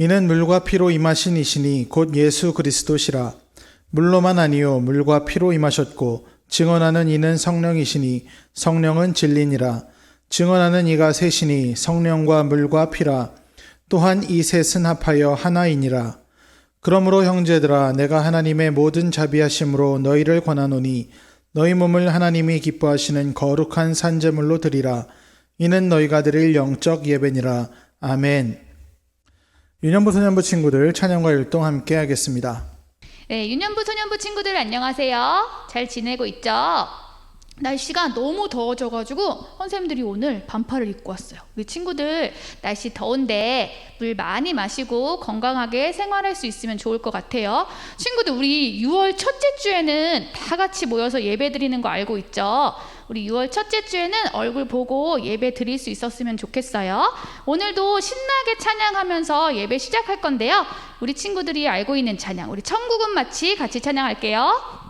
이는 물과 피로 임하신 이시니 곧 예수 그리스도시라. 물로만 아니요 물과 피로 임하셨고 증언하는 이는 성령이시니 성령은 진리니라. 증언하는 이가 셋이니 성령과 물과 피라. 또한 이 셋은 합하여 하나이니라. 그러므로 형제들아 내가 하나님의 모든 자비하심으로 너희를 권하노니 너희 몸을 하나님이 기뻐하시는 거룩한 산제물로 드리라. 이는 너희가 드릴 영적 예배니라. 아멘. 유년부 소년부 친구들 찬양과 율동 함께 하겠습니다. 네, 유년부 소년부 친구들 안녕하세요. 잘 지내고 있죠? 날씨가 너무 더워져가지고 선생님들이 오늘 반팔을 입고 왔어요. 우리 친구들 날씨 더운데 물 많이 마시고 건강하게 생활할 수 있으면 좋을 것 같아요. 친구들 우리 6월 첫째 주에는 다 같이 모여서 예배 드리는 거 알고 있죠? 우리 6월 첫째 주에는 얼굴 보고 예배 드릴 수 있었으면 좋겠어요. 오늘도 신나게 찬양하면서 예배 시작할 건데요. 우리 친구들이 알고 있는 찬양, 우리 천국은 마치 같이 찬양할게요.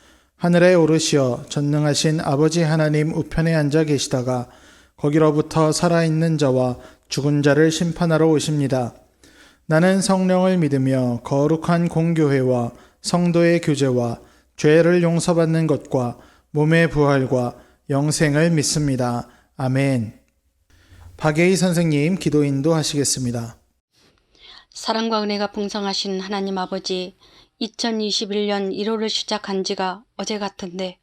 하늘에 오르시어 전능하신 아버지 하나님 우편에 앉아 계시다가 거기로부터 살아있는 자와 죽은 자를 심판하러 오십니다. 나는 성령을 믿으며 거룩한 공교회와 성도의 교제와 죄를 용서받는 것과 몸의 부활과 영생을 믿습니다. 아멘. 박예희 선생님 기도 인도 하시겠습니다. 사랑과 은혜가 풍성하신 하나님 아버지, 2021년 1월을 시작한 지가 어제 같은데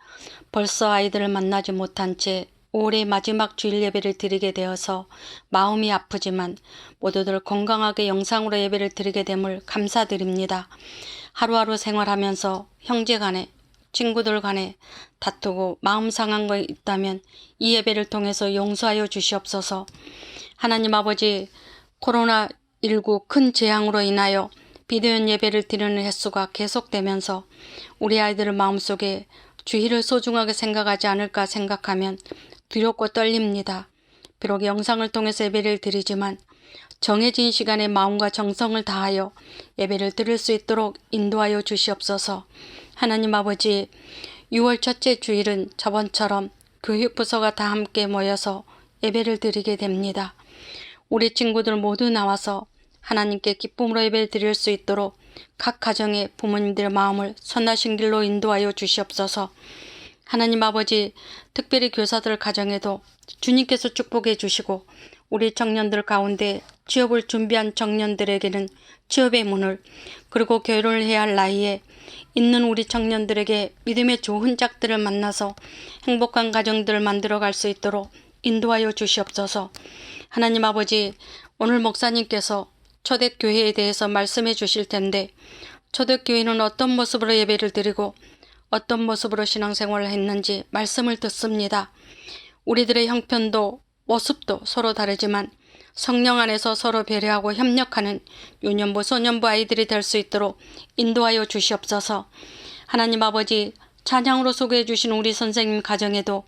벌써 아이들을 만나지 못한 채 올해 마지막 주일 예배를 드리게 되어서 마음이 아프지만 모두들 건강하게 영상으로 예배를 드리게 됨을 감사드립니다. 하루하루 생활하면서 형제 간에 친구들 간에 다투고 마음 상한 거 있다면 이 예배를 통해서 용서하여 주시옵소서. 하나님 아버지 코로나19 큰 재앙으로 인하여 비대면 예배를 드리는 횟수가 계속되면서 우리 아이들의 마음속에 주의를 소중하게 생각하지 않을까 생각하면 두렵고 떨립니다. 비록 영상을 통해서 예배를 드리지만 정해진 시간에 마음과 정성을 다하여 예배를 드릴 수 있도록 인도하여 주시옵소서. 하나님 아버지, 6월 첫째 주일은 저번처럼 교육부서가 다 함께 모여서 예배를 드리게 됩니다. 우리 친구들 모두 나와서 하나님께 기쁨으로 예배를 드릴 수 있도록 각 가정의 부모님들의 마음을 선하신 길로 인도하여 주시옵소서. 하나님 아버지, 특별히 교사들 가정에도 주님께서 축복해 주시고 우리 청년들 가운데 취업을 준비한 청년들에게는 취업의 문을 그리고 결혼을 해야 할 나이에 있는 우리 청년들에게 믿음의 좋은 짝들을 만나서 행복한 가정들을 만들어 갈 수 있도록 인도하여 주시옵소서. 하나님 아버지, 오늘 목사님께서 초대교회에 대해서 말씀해 주실 텐데 초대교회는 어떤 모습으로 예배를 드리고 어떤 모습으로 신앙생활을 했는지 말씀을 듣습니다. 우리들의 형편도 모습도 서로 다르지만 성령 안에서 서로 배려하고 협력하는 유년부 소년부 아이들이 될 수 있도록 인도하여 주시옵소서. 하나님 아버지 찬양으로 소개해 주신 우리 선생님 가정에도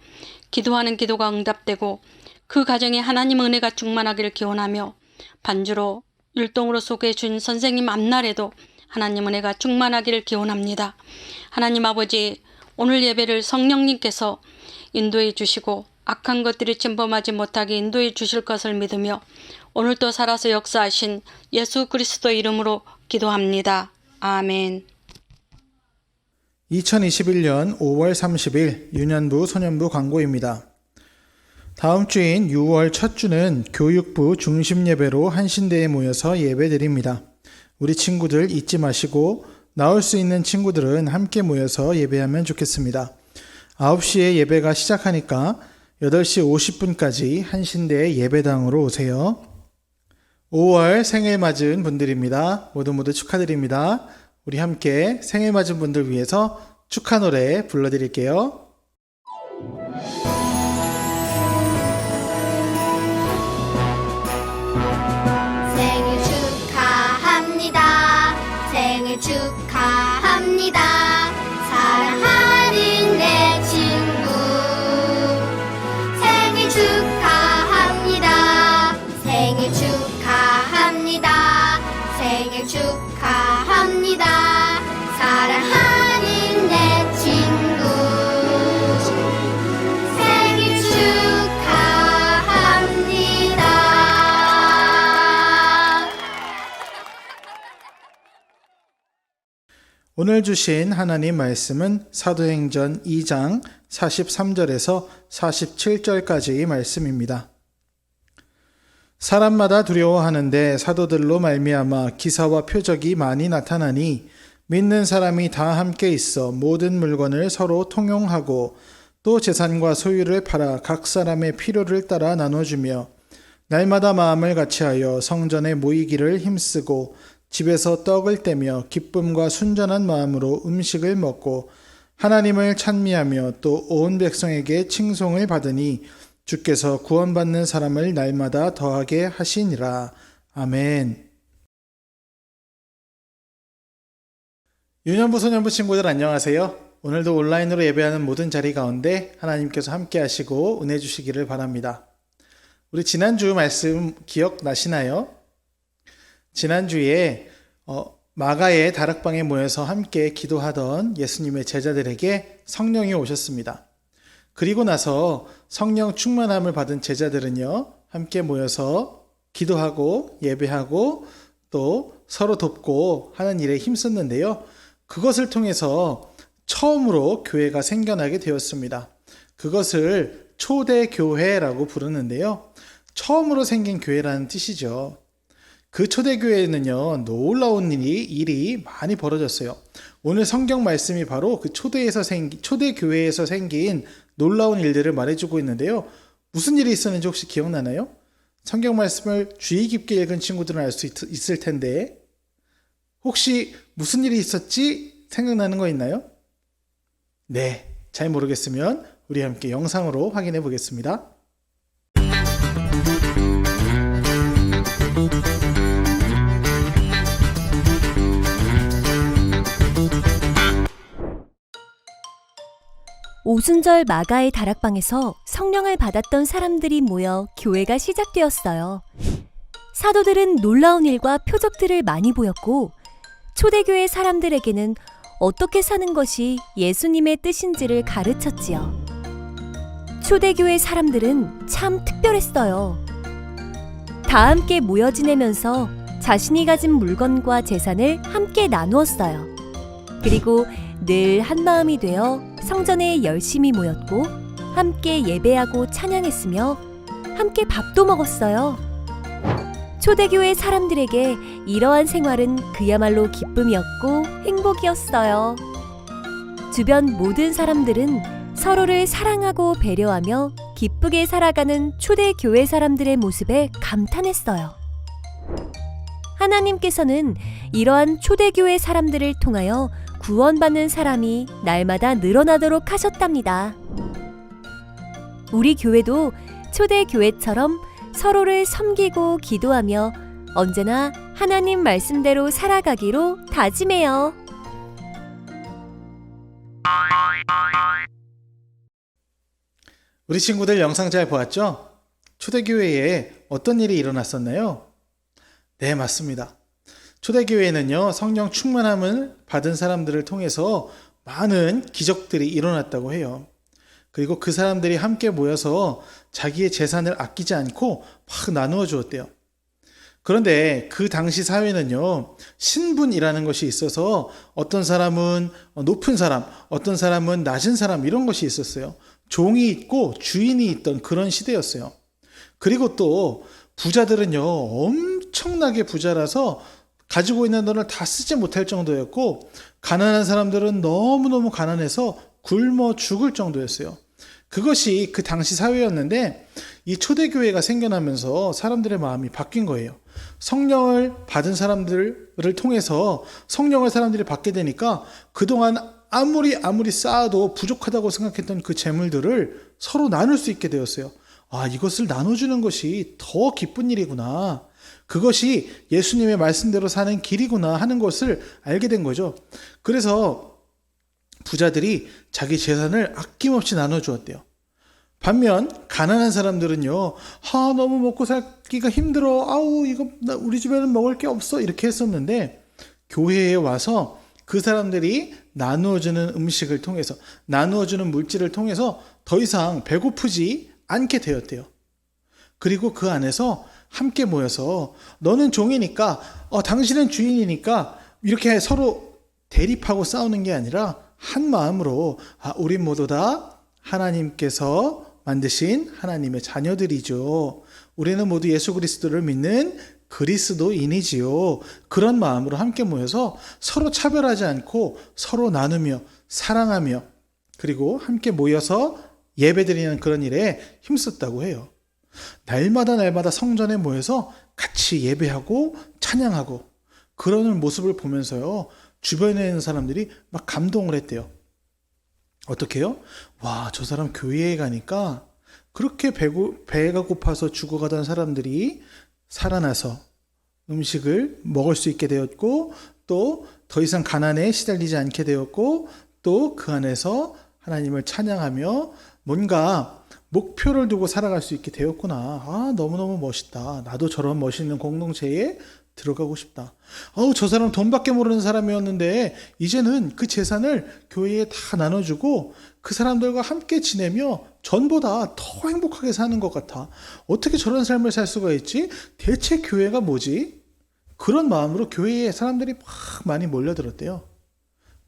기도하는 기도가 응답되고 그 가정에 하나님 은혜가 충만하기를 기원하며 반주로 율동으로 소개해 준 선생님 앞날에도 하나님 은혜가 충만하기를 기원합니다. 하나님 아버지 오늘 예배를 성령님께서 인도해 주시고 악한 것들이 침범하지 못하게 인도해 주실 것을 믿으며 오늘도 살아서 역사하신 예수 그리스도 이름으로 기도합니다. 아멘. 2021년 5월 30일 유년부 소년부 광고입니다. 다음 주인 6월 첫 주는 교육부 중심 예배로 한신대에 모여서 예배 드립니다. 우리 친구들 잊지 마시고 나올 수 있는 친구들은 함께 모여서 예배하면 좋겠습니다. 9시에 예배가 시작하니까 8시 50분까지 한신대 예배당으로 오세요. 5월 생일 맞은 분들입니다. 모두 모두 축하드립니다. 우리 함께 생일 맞은 분들 위해서 축하 노래 불러드릴게요. 오늘 주신 하나님 말씀은 사도행전 2장 43절에서 47절까지의 말씀입니다. 사람마다 두려워하는데 사도들로 말미암아 기사와 표적이 많이 나타나니 믿는 사람이 다 함께 있어 모든 물건을 서로 통용하고 또 재산과 소유를 팔아 각 사람의 필요를 따라 나눠주며 날마다 마음을 같이하여 성전에 모이기를 힘쓰고 집에서 떡을 떼며 기쁨과 순전한 마음으로 음식을 먹고 하나님을 찬미하며 또 온 백성에게 칭송을 받으니 주께서 구원받는 사람을 날마다 더하게 하시니라. 아멘. 유년부 소년부 친구들 안녕하세요. 오늘도 온라인으로 예배하는 모든 자리 가운데 하나님께서 함께 하시고 은혜 주시기를 바랍니다. 우리 지난주 말씀 기억나시나요? 지난주에 어, 마가의 다락방에 모여서 함께 기도하던 예수님의 제자들에게 성령이 오셨습니다. 그리고 나서 성령 충만함을 받은 제자들은요, 함께 모여서 기도하고 예배하고 또 서로 돕고 하는 일에 힘썼는데요. 그것을 통해서 처음으로 교회가 생겨나게 되었습니다. 그것을 초대교회라고 부르는데요. 처음으로 생긴 교회라는 뜻이죠. 그 초대교회에는요, 놀라운 일이, 일이 많이 벌어졌어요. 오늘 성경 말씀이 바로 그 초대에서 생긴, 초대교회에서 생긴 놀라운 일들을 말해주고 있는데요. 무슨 일이 있었는지 혹시 기억나나요? 성경 말씀을 주의 깊게 읽은 친구들은 알 수 있을 텐데, 혹시 무슨 일이 있었지 생각나는 거 있나요? 네, 잘 모르겠으면 우리 함께 영상으로 확인해 보겠습니다. 오순절 마가의 다락방에서 성령을 받았던 사람들이 모여 교회가 시작되었어요. 사도들은 놀라운 일과 표적들을 많이 보였고 초대교회 사람들에게는 어떻게 사는 것이 예수님의 뜻인지를 가르쳤지요. 초대교회 사람들은 참 특별했어요. 다 함께 모여 지내면서 자신이 가진 물건과 재산을 함께 나누었어요. 그리고 늘 한마음이 되어 성전에 열심히 모였고 함께 예배하고 찬양했으며 함께 밥도 먹었어요. 초대교회 사람들에게 이러한 생활은 그야말로 기쁨이었고 행복이었어요. 주변 모든 사람들은 서로를 사랑하고 배려하며 기쁘게 살아가는 초대교회 사람들의 모습에 감탄했어요. 하나님께서는 이러한 초대교회 사람들을 통하여 구원받는 사람이 날마다 늘어나도록 하셨답니다. 우리 교회도 초대 교회처럼 서로를 섬기고 기도하며 언제나 하나님 말씀대로 살아가기로 다짐해요. 우리 친구들 영상 잘 보았죠? 초대교회에 어떤 일이 일어났었나요? 네, 맞습니다. 초대교회에는요, 성령 충만함을 받은 사람들을 통해서 많은 기적들이 일어났다고 해요. 그리고 그 사람들이 함께 모여서 자기의 재산을 아끼지 않고 막 나누어 주었대요. 그런데 그 당시 사회는요, 신분이라는 것이 있어서 어떤 사람은 높은 사람, 어떤 사람은 낮은 사람 이런 것이 있었어요. 종이 있고 주인이 있던 그런 시대였어요. 그리고 또 부자들은요, 엄청나게 부자라서 가지고 있는 돈을 다 쓰지 못할 정도였고, 가난한 사람들은 너무너무 가난해서 굶어 죽을 정도였어요. 그것이 그 당시 사회였는데, 이 초대교회가 생겨나면서 사람들의 마음이 바뀐 거예요. 성령을 받은 사람들을 통해서 성령을 사람들이 받게 되니까 그동안 아무리 아무리 쌓아도 부족하다고 생각했던 그 재물들을 서로 나눌 수 있게 되었어요. 아, 이것을 나눠주는 것이 더 기쁜 일이구나. 그것이 예수님의 말씀대로 사는 길이구나 하는 것을 알게 된 거죠. 그래서 부자들이 자기 재산을 아낌없이 나눠주었대요. 반면 가난한 사람들은요, 아 너무 먹고 살기가 힘들어, 아우 이거 우리 집에는 먹을 게 없어 이렇게 했었는데 교회에 와서 그 사람들이 나누어주는 음식을 통해서 나누어주는 물질을 통해서 더 이상 배고프지 않게 되었대요. 그리고 그 안에서 함께 모여서 너는 종이니까, 어, 당신은 주인이니까 이렇게 서로 대립하고 싸우는 게 아니라 한 마음으로 아, 우리 모두 다 하나님께서 만드신 하나님의 자녀들이죠. 우리는 모두 예수 그리스도를 믿는 그리스도인이지요. 그런 마음으로 함께 모여서 서로 차별하지 않고 서로 나누며 사랑하며 그리고 함께 모여서 예배드리는 그런 일에 힘썼다고 해요. 날마다 날마다 성전에 모여서 같이 예배하고 찬양하고 그러는 모습을 보면서요. 주변에 있는 사람들이 막 감동을 했대요. 어떻게요? 와, 저 사람 교회에 가니까 그렇게 배고, 배가 고파서 죽어가던 사람들이 살아나서 음식을 먹을 수 있게 되었고 또 더 이상 가난에 시달리지 않게 되었고 또 그 안에서 하나님을 찬양하며 뭔가 목표를 두고 살아갈 수 있게 되었구나. 아, 너무너무 멋있다. 나도 저런 멋있는 공동체에 들어가고 싶다. 어우, 저 사람 돈밖에 모르는 사람이었는데, 이제는 그 재산을 교회에 다 나눠주고, 그 사람들과 함께 지내며 전보다 더 행복하게 사는 것 같아. 어떻게 저런 삶을 살 수가 있지? 대체 교회가 뭐지? 그런 마음으로 교회에 사람들이 막 많이 몰려들었대요.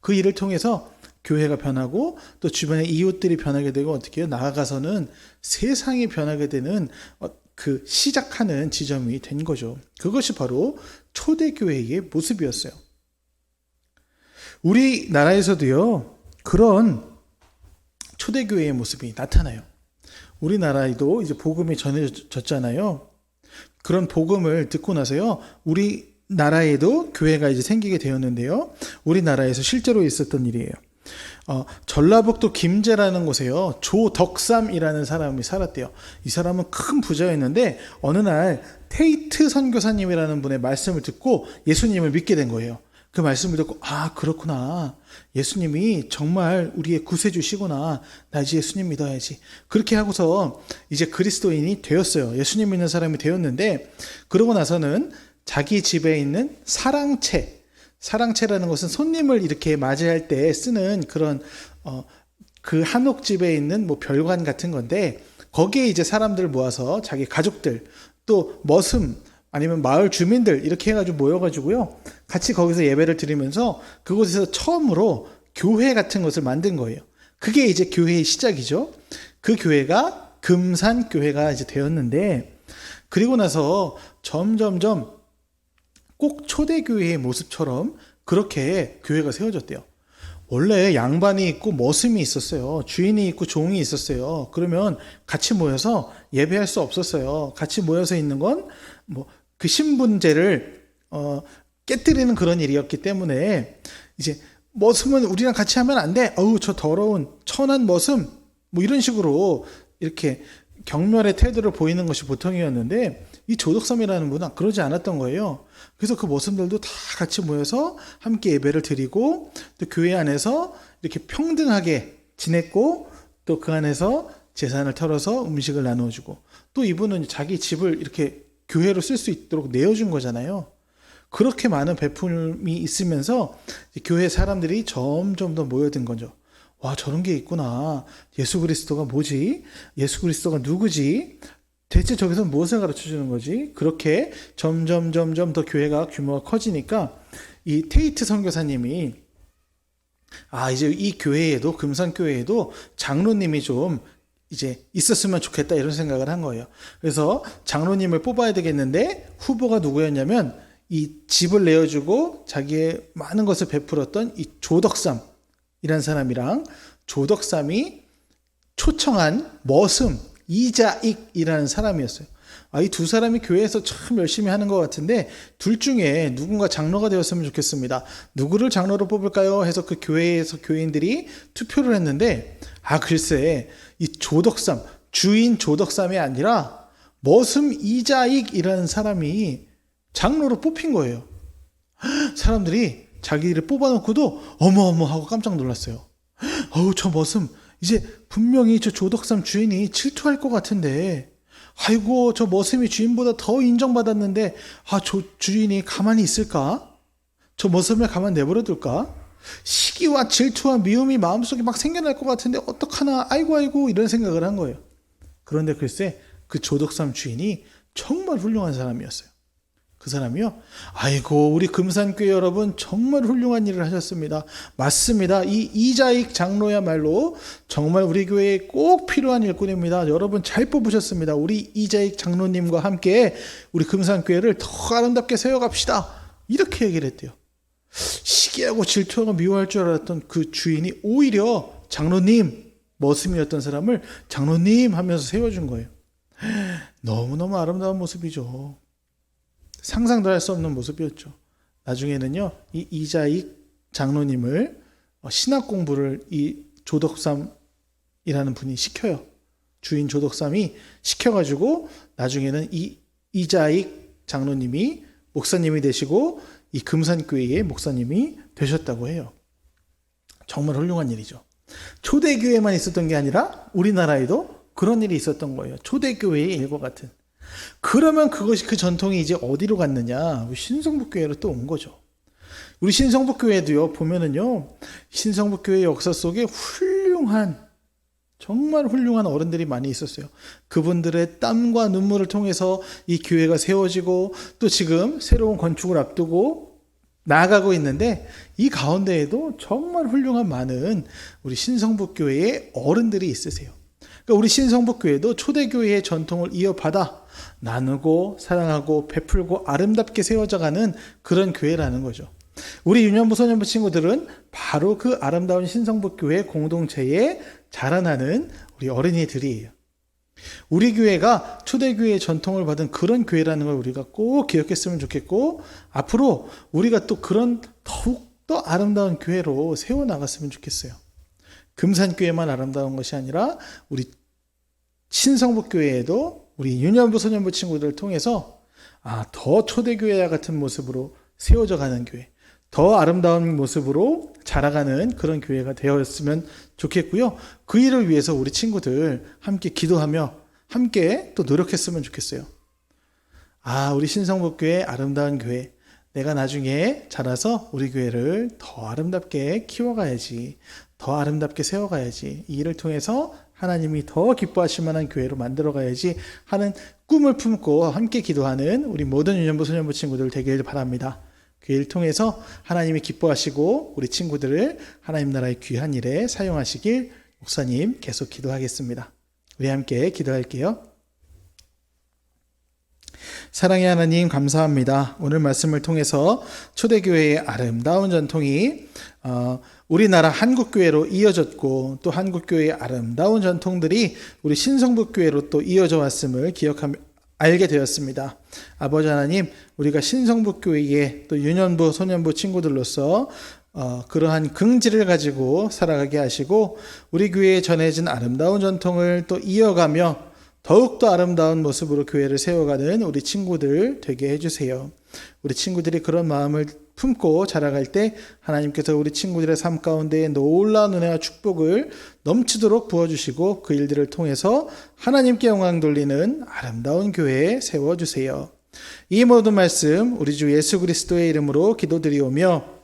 그 일을 통해서 교회가 변하고 또 주변의 이웃들이 변하게 되고 어떻게 해요? 나아가서는 세상이 변하게 되는 어, 그 시작하는 지점이 된 거죠. 그것이 바로 초대교회의 모습이었어요. 우리나라에서도요, 그런 초대교회의 모습이 나타나요. 우리나라에도 이제 복음이 전해졌잖아요. 그런 복음을 듣고 나서요, 우리나라에도 교회가 이제 생기게 되었는데요. 우리나라에서 실제로 있었던 일이에요. 어, 전라북도 김제라는 곳에요. 조덕삼이라는 사람이 살았대요. 이 사람은 큰 부자였는데 어느 날 테이트 선교사님이라는 분의 말씀을 듣고 예수님을 믿게 된 거예요. 그 말씀을 듣고 아 그렇구나 예수님이 정말 우리의 구세주시구나 나 이제 예수님 믿어야지 그렇게 하고서 이제 그리스도인이 되었어요 예수님 믿는 사람이 되었는데 그러고 나서는 자기 집에 있는 사랑채 사랑채라는 것은 손님을 이렇게 맞이할 때 쓰는 그런 어, 그 한옥집에 있는 뭐 별관 같은 건데 거기에 이제 사람들 모아서 자기 가족들 또 머슴 아니면 마을 주민들 이렇게 해가지고 모여가지고요 같이 거기서 예배를 드리면서 그곳에서 처음으로 교회 같은 것을 만든 거예요. 그게 이제 교회의 시작이죠. 그 교회가 금산 교회가 이제 되었는데 그리고 나서 점점점 꼭 초대교회의 모습처럼 그렇게 교회가 세워졌대요. 원래 양반이 있고 머슴이 있었어요. 주인이 있고 종이 있었어요. 그러면 같이 모여서 예배할 수 없었어요. 같이 모여서 있는 건 뭐 그 신분제를 어 깨뜨리는 그런 일이었기 때문에 이제 머슴은 우리랑 같이 하면 안 돼. 어우 저 더러운 천한 머슴 뭐 이런 식으로 이렇게 경멸의 태도를 보이는 것이 보통이었는데 이 조덕섬이라는 분은 그러지 않았던 거예요. 그래서 그 모습들도 다 같이 모여서 함께 예배를 드리고 또 교회 안에서 이렇게 평등하게 지냈고 또 그 안에서 재산을 털어서 음식을 나눠주고 또 이분은 자기 집을 이렇게 교회로 쓸 수 있도록 내어준 거잖아요. 그렇게 많은 베품이 있으면서 교회 사람들이 점점 더 모여든 거죠. 와, 저런 게 있구나. 예수 그리스도가 뭐지? 예수 그리스도가 누구지? 대체 저기서 무엇을 가르쳐 주는 거지? 그렇게 점점 점점 더 교회가 규모가 커지니까 이 테이트 선교사님이 아, 이제 이 교회에도 금산 교회에도 장로님이 좀 이제 있었으면 좋겠다 이런 생각을 한 거예요. 그래서 장로님을 뽑아야 되겠는데 후보가 누구였냐면 이 집을 내어주고 자기의 많은 것을 베풀었던 이 조덕삼 이란 사람이랑 조덕삼이 초청한 머슴 이자익이라는 사람이었어요. 아, 이 두 사람이 교회에서 참 열심히 하는 것 같은데 둘 중에 누군가 장로가 되었으면 좋겠습니다. 누구를 장로로 뽑을까요? 해서 그 교회에서 교인들이 투표를 했는데 아 글쎄 이 조덕삼 주인 조덕삼이 아니라 머슴 이자익이라는 사람이 장로로 뽑힌 거예요. 사람들이 자기를 뽑아놓고도 어머어머 하고 깜짝 놀랐어요. 어우 저 머슴 이제 분명히 저 조덕삼 주인이 질투할 것 같은데 아이고 저 머슴이 주인보다 더 인정받았는데 아 저 주인이 가만히 있을까? 저 머슴을 가만 내버려 둘까? 시기와 질투와 미움이 마음속에 막 생겨날 것 같은데 어떡하나 아이고 아이고 이런 생각을 한 거예요. 그런데 글쎄 그 조덕삼 주인이 정말 훌륭한 사람이었어요. 그 사람이요. 아이고, 우리 금산교회 여러분 정말 훌륭한 일을 하셨습니다. 맞습니다. 이 이자익 장로야말로 정말 우리 교회에 꼭 필요한 일꾼입니다. 여러분 잘 뽑으셨습니다. 우리 이자익 장로님과 함께 우리 금산교회를 더 아름답게 세워갑시다. 이렇게 얘기를 했대요. 시기하고 질투하고 미워할 줄 알았던 그 주인이 오히려 장로님 머슴이었던 사람을 장로님 하면서 세워준 거예요. 너무너무 아름다운 모습이죠. 상상도 할 수 없는 모습이었죠. 나중에는요, 이 이자익 장로님을 어, 신학 공부를 이 조덕삼이라는 분이 시켜요. 주인 조덕삼이 시켜가지고 나중에는 이 이자익 장로님이 목사님이 되시고 이 금산교회의 목사님이 되셨다고 해요. 정말 훌륭한 일이죠. 초대교회만 있었던 게 아니라 우리나라에도 그런 일이 있었던 거예요. 초대교회의 일과 같은. 그러면 그것이 그 전통이 이제 어디로 갔느냐? 신성북교회로 또 온 거죠. 우리 신성북교회도요, 보면은요, 신성북교회 역사 속에 훌륭한, 정말 훌륭한 어른들이 많이 있었어요. 그분들의 땀과 눈물을 통해서 이 교회가 세워지고 또 지금 새로운 건축을 앞두고 나아가고 있는데 이 가운데에도 정말 훌륭한 많은 우리 신성북교회의 어른들이 있으세요. 그러니까 우리 신성북교회도 초대교회의 전통을 이어받아 나누고 사랑하고 베풀고 아름답게 세워져가는 그런 교회라는 거죠. 우리 유년부 소년부 친구들은 바로 그 아름다운 신성북교회 공동체에 자라나는 우리 어린이들이에요. 우리 교회가 초대교회의 전통을 받은 그런 교회라는 걸 우리가 꼭 기억했으면 좋겠고 앞으로 우리가 또 그런 더욱더 아름다운 교회로 세워나갔으면 좋겠어요. 금산교회만 아름다운 것이 아니라 우리 신성북교회에도 우리 유년부 소년부 친구들을 통해서 아, 더 초대교회와 같은 모습으로 세워져 가는 교회, 더 아름다운 모습으로 자라가는 그런 교회가 되었으면 좋겠고요. 그 일을 위해서 우리 친구들 함께 기도하며 함께 또 노력했으면 좋겠어요. 아, 우리 신성북교회 아름다운 교회. 내가 나중에 자라서 우리 교회를 더 아름답게 키워가야지. 더 아름답게 세워가야지. 이 일을 통해서 하나님이 더 기뻐하실 만한 교회로 만들어 가야지 하는 꿈을 품고 함께 기도하는 우리 모든 유년부 소년부 친구들 되길 바랍니다. 그일 통해서 하나님이 기뻐하시고 우리 친구들을 하나님 나라의 귀한 일에 사용하시길 목사님 계속 기도하겠습니다. 우리 함께 기도할게요. 사랑의 하나님 감사합니다. 오늘 말씀을 통해서 초대교회의 아름다운 전통이 어, 우리나라 한국교회로 이어졌고 또 한국교회의 아름다운 전통들이 우리 신성북교회로 또 이어져 왔음을 기억하며 알게 되었습니다. 아버지 하나님, 우리가 신성북교회의 또 유년부, 소년부 친구들로서 어, 그러한 긍지를 가지고 살아가게 하시고 우리 교회에 전해진 아름다운 전통을 또 이어가며 더욱더 아름다운 모습으로 교회를 세워가는 우리 친구들 되게 해주세요. 우리 친구들이 그런 마음을 품고 자라갈 때 하나님께서 우리 친구들의 삶 가운데 놀라운 은혜와 축복을 넘치도록 부어주시고 그 일들을 통해서 하나님께 영광 돌리는 아름다운 교회 세워주세요. 이 모든 말씀 우리 주 예수 그리스도의 이름으로 기도드리오며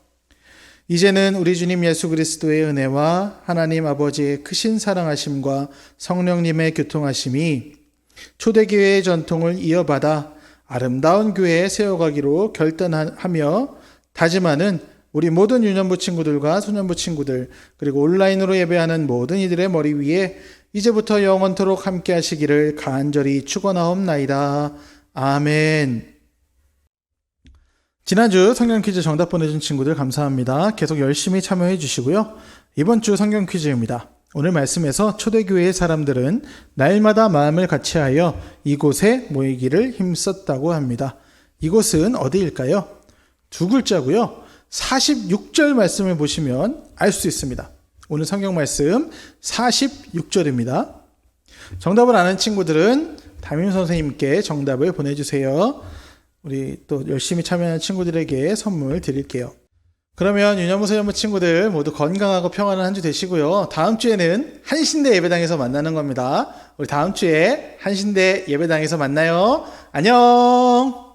이제는 우리 주님 예수 그리스도의 은혜와 하나님 아버지의 크신 사랑하심과 성령님의 교통하심이 초대교회의 전통을 이어받아 아름다운 교회에 세워가기로 결단하며 다짐하는 우리 모든 유년부 친구들과 소년부 친구들 그리고 온라인으로 예배하는 모든 이들의 머리 위에 이제부터 영원토록 함께 하시기를 간절히 축원하옵나이다. 아멘. 지난주 성경 퀴즈 정답 보내준 친구들 감사합니다. 계속 열심히 참여해 주시고요. 이번 주 성경 퀴즈입니다. 오늘 말씀에서 초대교회의 사람들은 날마다 마음을 같이하여 이곳에 모이기를 힘썼다고 합니다. 이곳은 어디일까요? 두 글자고요. 46절 말씀을 보시면 알 수 있습니다. 오늘 성경 말씀 46절입니다. 정답을 아는 친구들은 담임 선생님께 정답을 보내주세요. 우리 또 열심히 참여하는 친구들에게 선물 드릴게요. 그러면 유년부 소년부 친구들 모두 건강하고 평안한 한 주 되시고요. 다음 주에는 한신대 예배당에서 만나는 겁니다. 우리 다음 주에 한신대 예배당에서 만나요. 안녕!